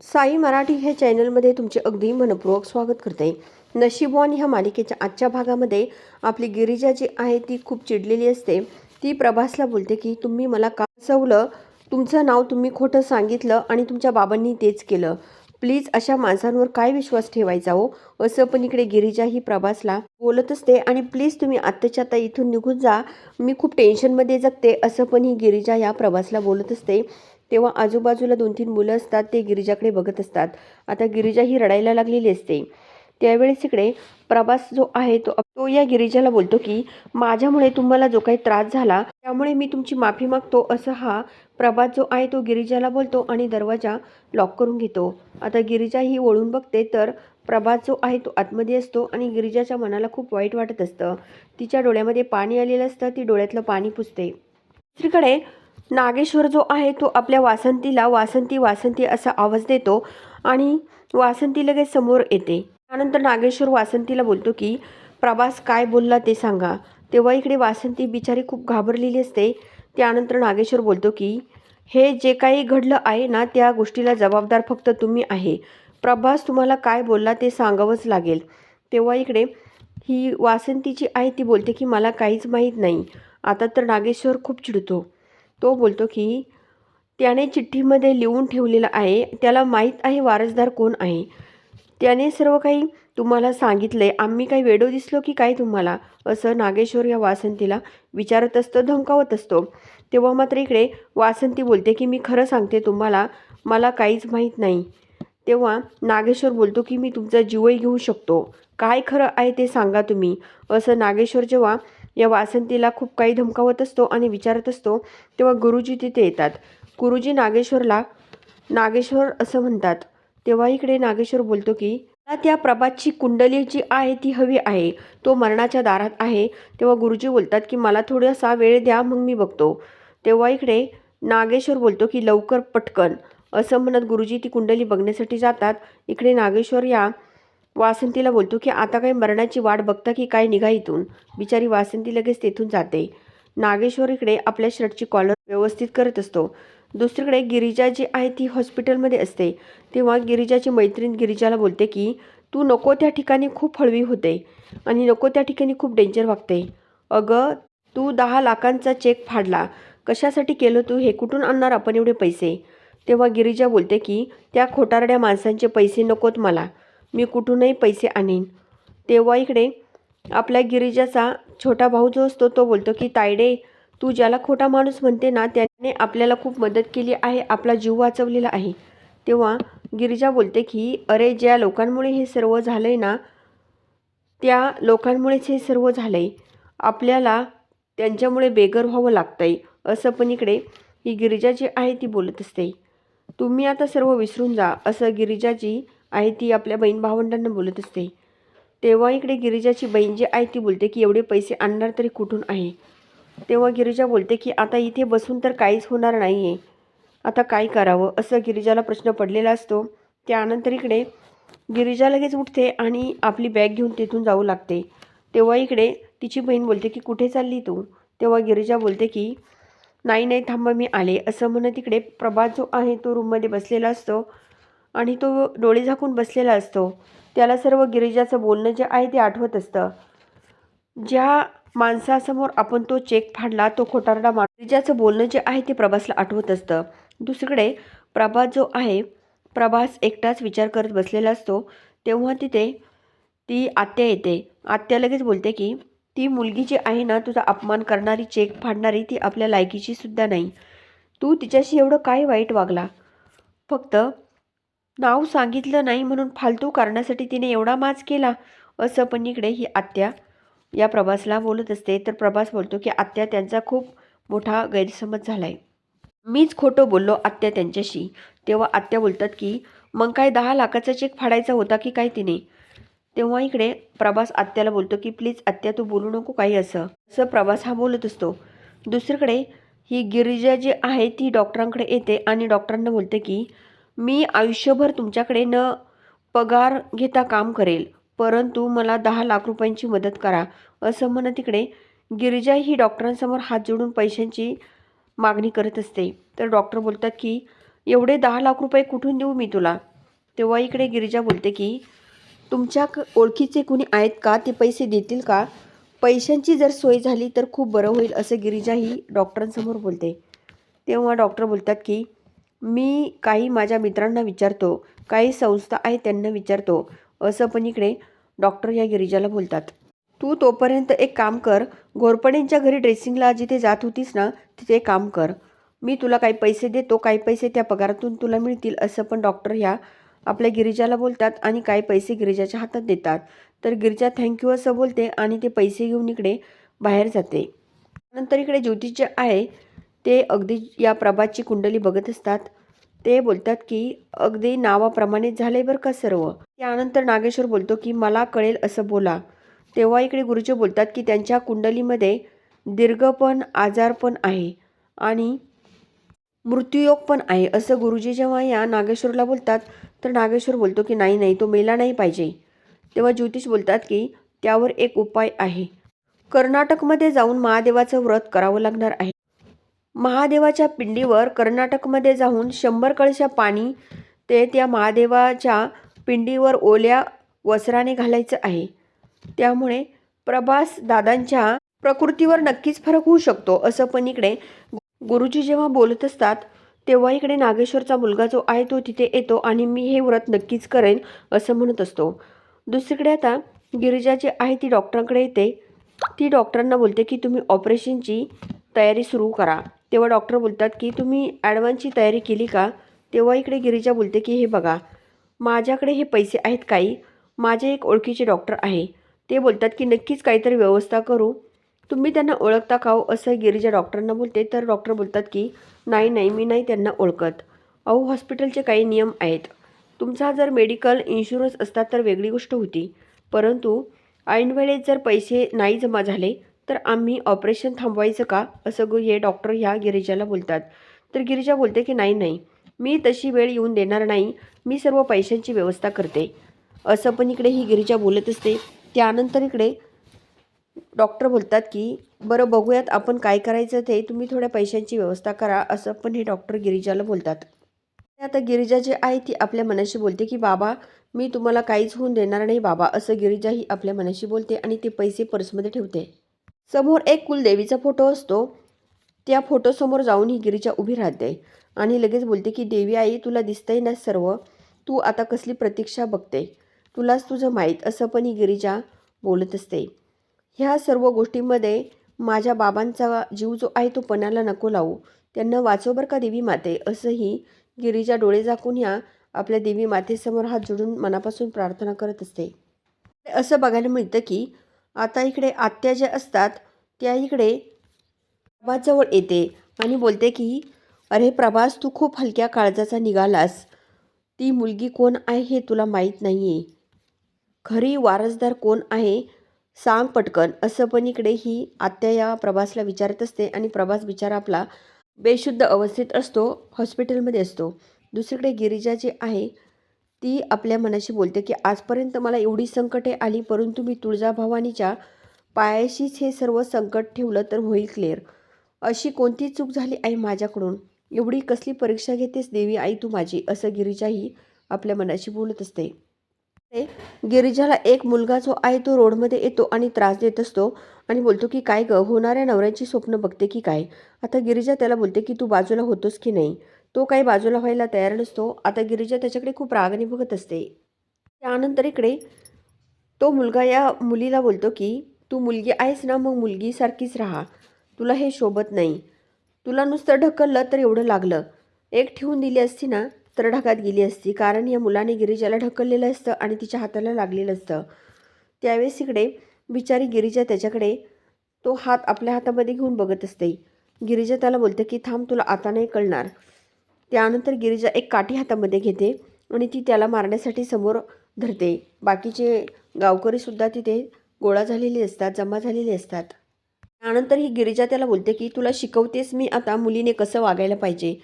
साई मराठी ह्या चॅनलमध्ये तुमचे अगदी मनपूर्वक स्वागत करते. नशीबवान ह्या मालिकेच्या आजच्या भागामध्ये आपली गिरिजा जी आहे ती खूप चिडलेली असते. ती प्रभासला बोलते की तुम्ही मला का सवलं तुमचं नाव तुम्ही खोटं सांगितलं आणि तुमच्या बाबांनी तेच केलं. प्लीज अशा माणसांवर काय विश्वास ठेवायचा हो? असं पण इकडे गिरिजा ही प्रभासला बोलत असते आणि प्लीज तुम्ही आत्ताच्या आता इथून निघून जा. मी खूप टेन्शनमध्ये जगते असं पण ही गिरिजा या प्रभासला बोलत असते. तेव्हा आजूबाजूला दोन तीन मुलं असतात ते गिरिजाकडे बघत असतात. आता गिरिजा ही रडायला लागलेली असते. त्यावेळेस इकडे प्रभास जो आहे तो तो या गिरिजाला बोलतो की माझ्यामुळे तुम्हाला जो काही त्रास झाला त्यामुळे मी तुमची माफी मागतो असं हा प्रभास जो आहे तो गिरिजाला बोलतो आणि दरवाजा लॉक करून घेतो. आता गिरिजा ही वळून बघते तर प्रभास जो आहे तो आतमध्ये असतो आणि गिरिजाच्या मनाला खूप वाईट वाटत असतं. तिच्या डोळ्यामध्ये पाणी आलेलं असतं ती डोळ्यातलं पाणी पुसते. दुसरीकडे नागेश्वर जो आहे तो आपल्या वासंतीला वासंती वासंती असा आवाज देतो आणि वासंती लगेच समोर येते. त्यानंतर नागेश्वर वासंतीला बोलतो की प्रभास काय बोलला ते सांगा. तेव्हा इकडे वासंती बिचारी खूप घाबरलेली असते. त्यानंतर नागेश्वर बोलतो की हे जे काही घडलं आहे ना त्या गोष्टीला जबाबदार फक्त तुम्ही आहे. प्रभास तुम्हाला काय बोलला ते सांगावंच लागेल. तेव्हा इकडे ही वासंतीची आहे ती बोलते की मला काहीच माहीत नाही. आता तर नागेश्वर खूप चिडतो. तो बोलतो की त्याने चिठ्ठीमध्ये लिहून ठेवलेलं आहे त्याला माहीत आहे वारसदार कोण आहे. त्याने सर्व काही तुम्हाला सांगितलं आहे आम्ही काही वेडो दिसलो की काय तुम्हाला? असं नागेश्वर या वासंतीला विचारत असतो धमकावत असतो. तेव्हा मात्र इकडे वासंती बोलते की मी खरं सांगते तुम्हाला मला काहीच माहीत नाही. तेव्हा नागेश्वर बोलतो की मी तुमचा जीवही घेऊ शकतो. काय खरं आहे ते सांगा तुम्ही. असं नागेश्वर जेव्हा या वासंतीला खूप काही धमकावत असतो आणि विचारत असतो तेव्हा गुरुजी तिथे येतात. गुरुजी नागेश्वरला नागेश्वर असं म्हणतात. तेव्हा इकडे नागेश्वर बोलतो की मला त्या प्रभातची कुंडली जी आहे ती हवी आहे. तो मरणाच्या दारात आहे. तेव्हा गुरुजी बोलतात की मला थोडासा वेळ द्या मग मी बघतो. तेव्हा इकडे नागेश्वर बोलतो की लवकर पटकन. असं म्हणत गुरुजी ती कुंडली बघण्यासाठी जातात. इकडे नागेश्वर या वासंतीला बोलतो की आता काही मरणाची वाट बघता की काय निघा इथून? बिचारी वासंती लगेच तेथून जाते. नागेश्वर इकडे आपल्या शर्टची कॉलर व्यवस्थित करत असतो. दुसरीकडे गिरिजा जी आहे ती हॉस्पिटलमध्ये असते. तेव्हा गिरिजाची मैत्रीण गिरिजाला बोलते की तू नको त्या ठिकाणी खूप हळवी होते आणि नको त्या ठिकाणी खूप डेंजर वागते. अगं तू दहा लाखांचा चेक फाडला. कशासाठी केलं तू? हे कुठून आणणार आपण एवढे पैसे? तेव्हा गिरिजा बोलते की त्या खोटारड्या माणसांचे पैसे नकोत मला. मी कुठूनही पैसे आणेन. तेव्हा इकडे आपल्या गिरिजाचा छोटा भाऊ जो असतो तो बोलतो की तायडे तू ज्याला खोटा माणूस म्हणते ना त्याने आपल्याला खूप मदत केली आहे आपला जीव वाचवलेला आहे. तेव्हा गिरिजा बोलते की अरे ज्या लोकांमुळे हे सर्व झालं आहे ना त्या लोकांमुळेच हे सर्व झालं आहे आपल्याला त्यांच्यामुळे बेघर व्हावं लागतं आहे असं पण इकडे ही गिरिजा जी आहे ती बोलत असते. तुम्ही आता सर्व विसरून जा असं गिरिजाजी आहे ती आपल्या बहीण भावंडांना बोलत असते. तेव्हा इकडे गिरिजाची बहीण जी आहे ती बोलते की एवढे पैसे आणणार तरी कुठून आहे? तेव्हा गिरिजा बोलते की आता इथे बसून तर काहीच होणार नाही आहे आता काय करावं? असं गिरिजाला प्रश्न पडलेला असतो. त्यानंतर इकडे गिरिजा लगेच उठते आणि आपली बॅग घेऊन तिथून जाऊ लागते. तेव्हा इकडे तिची बहीण बोलते की कुठे चालली तू? तेव्हा गिरिजा बोलते की नाही नाही थांबा मी आले. असं म्हणत इकडे प्रभात जो आहे तो रूममध्ये बसलेला असतो. आणि तो डोळे झाकून बसलेला असतो. त्याला सर्व गिरिजाचं बोलणं जे आहे ते आठवत असतं. ज्या माणसासमोर आपण तो चेक फाडला तो खोटारडा माणूस गिरिजाचं बोलणं जे आहे ते प्रभासला आठवत असतं. दुसरीकडे प्रभास जो आहे प्रभास एकटाच विचार करत बसलेला असतो. तेव्हा तिथे ती आत्या येते. आत्या लगेच बोलते की ती मुलगी जी आहे ना तुझा अपमान करणारी चेक फाडणारी ती आपल्या लायकीची सुद्धा नाही. तू तिच्याशी एवढं काय वाईट वागला? फक्त नाव सांगितलं नाही म्हणून फालतू कारणासाठी तिने एवढा माज केला. असं पण इकडे ही आत्या या प्रभासला बोलत असते. तर प्रभास बोलतो की आत्या त्यांचा खूप मोठा गैरसमज झाला आहे मीच खोटं बोललो आत्या त्यांच्याशी. तेव्हा आत्या बोलतात की मग काय दहा लाखाचा चेक फाडायचा होता की काय तिने? तेव्हा इकडे प्रभास आत्याला बोलतो की प्लीज आत्या तू बोलू नको काही असं. असं प्रभास हा बोलत असतो. दुसरीकडे ही गिरिजा जी आहे ती डॉक्टरांकडे येते आणि डॉक्टरांना बोलते की मी आयुष्यभर तुमच्याकडे न पगार घेता काम करेल परंतु मला दहा लाख रुपयांची मदत करा असं म्हणत तिकडे गिरिजा ही डॉक्टरांसमोर हात जोडून पैशांची मागणी करत असते. तर डॉक्टर बोलतात की एवढे दहा लाख रुपये कुठून देऊ मी तुला? तेव्हा इकडे गिरिजा बोलते की तुमच्या क- ओळखीचे कुणी आहेत का? ते पैसे देतील का? पैशांची जर सोय झाली तर खूप बरं होईल असं गिरिजा ही डॉक्टरांसमोर बोलते. तेव्हा डॉक्टर बोलतात की मी काही माझ्या मित्रांना विचारतो काही संस्था आहेत त्यांना विचारतो असं पण इकडे डॉक्टर या गिरिजाला बोलतात. तू तोपर्यंत एक काम कर घोरपडेंच्या घरी ड्रेसिंगला जिथे जात होतीस ना तिथे काम कर. मी तुला काही पैसे देतो काही पैसे त्या पगारातून तुला मिळतील असं पण डॉक्टर ह्या आपल्या गिरिजाला बोलतात आणि काही पैसे गिरिजाच्या हातात देतात. तर गिरिजा थँक्यू असं बोलते आणि ते पैसे घेऊन इकडे बाहेर जाते. नंतर इकडे ज्योतिष जे आहे ते अगदी या प्रभातची कुंडली बघत असतात. ते बोलतात की अगदी नावाप्रमाणे झाले बरं का सर्व? त्यानंतर नागेश्वर बोलतो की मला कळेल असं बोला. तेव्हा इकडे गुरुजी बोलतात की त्यांच्या कुंडलीमध्ये दीर्घपण आजारपण आहे आणि मृत्यूयोग पण आहे. असं गुरुजी जेव्हा या नागेश्वरला बोलतात तर नागेश्वर बोलतो की नाही नाही तो मेला नाही पाहिजे. तेव्हा ज्योतिष बोलतात की त्यावर एक उपाय आहे. कर्नाटकमध्ये जाऊन महादेवाचं व्रत करावं लागणार आहे. महादेवाच्या पिंडीवर कर्नाटकमध्ये जाऊन शंभर कळशा पाणी ते त्या महादेवाच्या पिंडीवर ओल्या वस्त्राने घालायचं आहे. त्यामुळे प्रभास दादांच्या प्रकृतीवर नक्कीच फरक होऊ शकतो असं पण इकडे गुरुजी जेव्हा बोलत असतात तेव्हा इकडे नागेश्वरचा मुलगा जो आहे तो तिथे येतो आणि मी हे व्रत नक्कीच करेन असं म्हणत असतो. दुसरीकडे आता गिरिजा जी आहे ती डॉक्टरांकडे येते. ती डॉक्टरांना बोलते की तुम्ही ऑपरेशनची तयारी सुरू करा. तेव्हा डॉक्टर बोलतात की तुम्ही ॲडव्हान्सची तयारी केली का? तेव्हा इकडे गिरिजा बोलते की हे बघा माझ्याकडे हे पैसे आहेत काही. माझे एक ओळखीचे डॉक्टर आहे. ते बोलतात की नक्कीच काहीतरी व्यवस्था करू. तुम्ही त्यांना ओळखता का हो? असं गिरिजा डॉक्टरांना बोलते. तर डॉक्टर बोलतात की नाही नाही मी नाही त्यांना ओळखत. अहो हॉस्पिटलचे काही नियम आहेत. तुमचा जर मेडिकल इन्शुरन्स असता तर वेगळी गोष्ट होती. परंतु ऐनवेळेत जर पैसे नाही जमा झाले तर आम्ही ऑपरेशन थांबवायचं का? असं गो हे डॉक्टर ह्या गिरिजाला बोलतात. तर गिरिजा बोलते की नाही नाही. मी तशी वेळ येऊन देणार नाही. मी सर्व पैशांची व्यवस्था करते. असं पण इकडे ही गिरिजा बोलत असते. त्यानंतर इकडे डॉक्टर बोलतात की बरं बघूयात आपण काय करायचं ते. तुम्ही थोड्या पैशांची व्यवस्था करा. असं पण हे डॉक्टर गिरिजाला बोलतात. आता गिरिजा जी आहे ती आपल्या मनाशी बोलते की बाबा मी तुम्हाला काहीच होऊन देणार नाही बाबा. असं गिरिजा ही आपल्या मनाशी बोलते आणि ते पैसे पर्समध्ये ठेवते. समोर एक कुलदेवीचा फोटो असतो. त्या फोटोसमोर जाऊन ही गिरीजा उभी राहते. आणि लगेच बोलते की देवी आई तुला दिसतंय ना सर्व? तू आता कसली प्रतीक्षा बघते? तुलाच तुझं माहीत असं पण ही गिरिजा बोलत असते. ह्या सर्व गोष्टींमध्ये माझ्या बाबांचा जीव जो आहे तो पणाला नको लावू. त्यांना वाचव बरं का देवी माते असंही गिरिजा डोळे झाकून ह्या आपल्या देवी मातेसमोर हात जोडून मनापासून प्रार्थना करत असते. असं बघायला मिळतं की आता इकडे आत्या ज्या असतात त्या इकडे प्रभाजवळ येते. आणि बोलते की अरे प्रभास तू खूप हलक्या काळजाचा निघालास. ती मुलगी कोण आहे हे तुला माहीत नाही आहे खरी वारसदार कोण आहे सांग पटकन. असं पण इकडे ही आत्या या प्रभासला विचारत असते आणि प्रभास बिचारा आपला बेशुद्ध अवस्थेत असतो हॉस्पिटलमध्ये असतो. दुसरीकडे गिरिजा जी आहे ती आपल्या मनाशी बोलते की आजपर्यंत मला एवढी संकटे आली परंतु मी तुळजाभवानीच्या पायाशीच हे सर्व संकट ठेवलं तर होईल क्लिअर. अशी कोणती चूक झाली आहे माझ्याकडून? एवढी कसली परीक्षा घेतेस देवी आई तू माझी? असं गिरिजाही आपल्या मनाशी बोलत असते. गिरिजाला एक मुलगा जो आहे तो रोडमध्ये येतो आणि त्रास देत असतो आणि बोलतो की काय ग होणाऱ्या नवऱ्याची स्वप्न बघते की काय? आता गिरिजा त्याला बोलते की तू बाजूला होतोस की नाही? तो काही बाजूला व्हायला तयार नसतो. आता गिरिजा त्याच्याकडे खूप रागाने बघत असते. त्यानंतर इकडे तो मुलगा या मुलीला बोलतो की तू मुलगी आहेस ना मग मुलगीसारखीच राहा. तुला हे शोभत नाही. तुला नुसतं ढकललं तर एवढं लागलं. एक ठेवून दिली असती ना तर ढगात गेली असती. कारण या मुलाने गिरिजाला ढकललेलं असतं आणि तिच्या हाताला लागलेलं असतं. त्यावेळेस इकडे बिचारी गिरिजा त्याच्याकडे तो हात आपल्या हातामध्ये घेऊन बघत असते. गिरिजा त्याला बोलते की थांब तुला आता नाही कळणार. त्यानंतर गिरिजा एक काठी हातामध्ये घेते आणि ती त्याला मारण्यासाठी समोर धरते. बाकीचे गावकरीसुद्धा तिथे गोळा झालेले असतात जमा झालेले असतात. त्यानंतर ही गिरिजा त्याला बोलते की तुला शिकवतेस मी आता मुलीने कसं वागायला पाहिजे?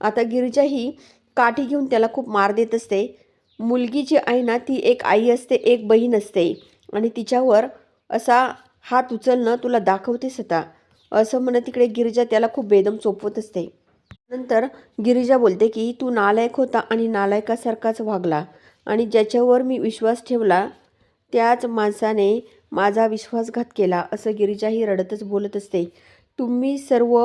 आता गिरिजा ही काठी घेऊन त्याला खूप मार देत असते. मुलगी जी आहे ना ती एक आई असते एक बहीण असते. आणि तिच्यावर असा हात उचलणं तुला दाखवतेस आता. असं म्हणत तिकडे गिरिजा त्याला खूप बेदम चोपवत असते. नंतर गिरिजा बोलते की तू नालायक होता आणि नालायकासारखाच वागला आणि ज्याच्यावर मी विश्वास ठेवला त्याच माणसाने माझा विश्वासघात केला असं गिरिजाही रडतच बोलत असते. तुम्ही सर्व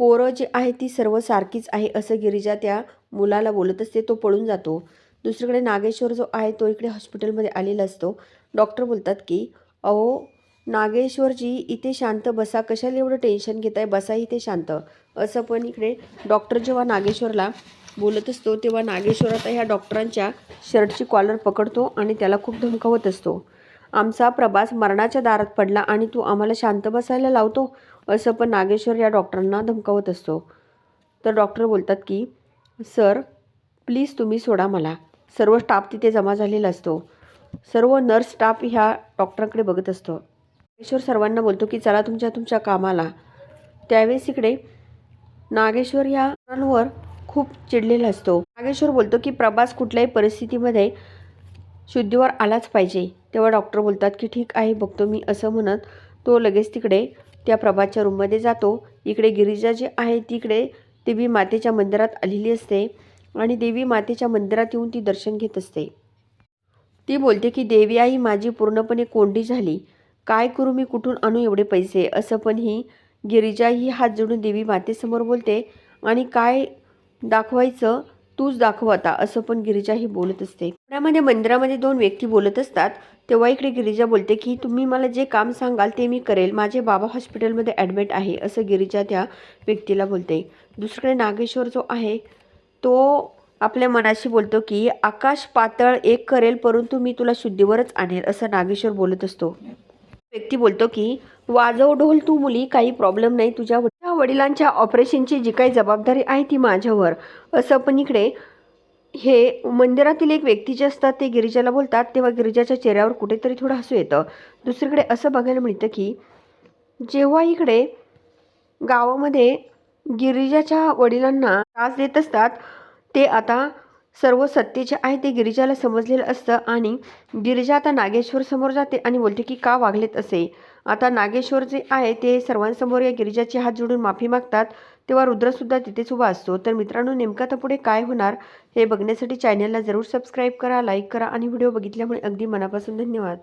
पोरं जे आहे ती सर्व सारखीच आहे असं गिरिजा त्या मुलाला बोलत असते. तो पळून जातो. दुसरीकडे नागेश्वर जो आहे तो इकडे हॉस्पिटलमध्ये आलेला असतो. डॉक्टर बोलतात की अहो नागेश्वरजी इथे शांत बसा. कशाला एवढं टेन्शन घेताय? बसा इथे शांत. असं पण इकडे डॉक्टर जेव्हा नागेश्वरला बोलत असतो तेव्हा नागेश्वर आता ह्या डॉक्टरांच्या शर्टची कॉलर पकडतो आणि त्याला खूप धमकावत असतो. आमचा प्रवास मरणाच्या दारात पडला आणि तू आम्हाला शांत बसायला लावतो असं पण नागेश्वर या डॉक्टरांना धमकावत असतो. तर डॉक्टर बोलतात की सर प्लीज तुम्ही सोडा मला. सर्व स्टाफ तिथे जमा झालेला असतो. सर्व नर्स स्टाफ ह्या डॉक्टरांकडे बघत असतो. नागेश्वर सर्वांना बोलतो की चला तुमच्या तुमच्या कामाला. त्यावेळेस इकडे नागेश्वर या खूप चिडलेला असतो. नागेश्वर बोलतो की प्रभास कुठल्याही परिस्थितीमध्ये शुद्धीवर आलाच पाहिजे. तेव्हा डॉक्टर बोलतात की ठीक आहे बघतो मी असं म्हणत तो लगेच तिकडे त्या प्रभासच्या रूममध्ये जातो. इकडे गिरिजा जी आहे तिकडे देवी मातेच्या मंदिरात आलेली असते आणि देवी मातेच्या मंदिरात येऊन ती दर्शन घेत असते. ती बोलते की देवी आई माझी पूर्णपणे कोंडी झाली. काय करू मी? कुठून आणू एवढे पैसे? असं पण ही गिरिजा ही हात जोडून देवी मातेसमोर बोलते आणि काय दाखवायचं? तूच दाखव आता असं पण गिरिजा ही बोलत असते. त्यामध्ये मंदिरामध्ये दोन व्यक्ती बोलत असतात. तेव्हा इकडे गिरिजा बोलते की तुम्ही मला जे काम सांगाल ते मी करेल. माझे बाबा हॉस्पिटलमध्ये ॲडमिट आहे असं गिरिजा त्या व्यक्तीला बोलते. दुसरीकडे नागेश्वर जो आहे तो आपल्या मनाशी बोलतो की आकाश पातळ एक करेल परंतु मी तुला शुद्धीवरच आणेल असं नागेश्वर बोलत असतो. व्यक्ती बोलतो की वाजव ढोल तू मुली काही प्रॉब्लेम नाही तुझ्या वडिलांच्या. ऑपरेशनची जी काही जबाबदारी आहे ती माझ्यावर. असं पण इकडे हे मंदिरातील एक व्यक्ती जे असतात ते गिरिजाला बोलतात तेव्हा गिरिजाच्या चेहऱ्यावर कुठेतरी थोडं हसू येतं. दुसरीकडे असं बघायला मिळतं की जेव्हा इकडे गावामध्ये गिरिजाच्या वडिलांना त्रास देत असतात ते आता सर्व सत्तेचे आहे ते गिरिजाला समजलेलं असतं आणि गिरिजा आता नागेश्वर समोर जाते आणि बोलते की का वागलेत असे. आता नागेश्वर जे आहे ते सर्वांसमोर या गिरिजाचे हात जोडून माफी मागतात. तेव्हा रुद्रसुद्धा तिथेच उभा असतो. तर मित्रांनो नेमकं आता पुढे काय होणार हे बघण्यासाठी चॅनलला जरूर सबस्क्राईब करा लाईक करा आणि व्हिडिओ बघितल्यामुळे अगदी मनापासून धन्यवाद.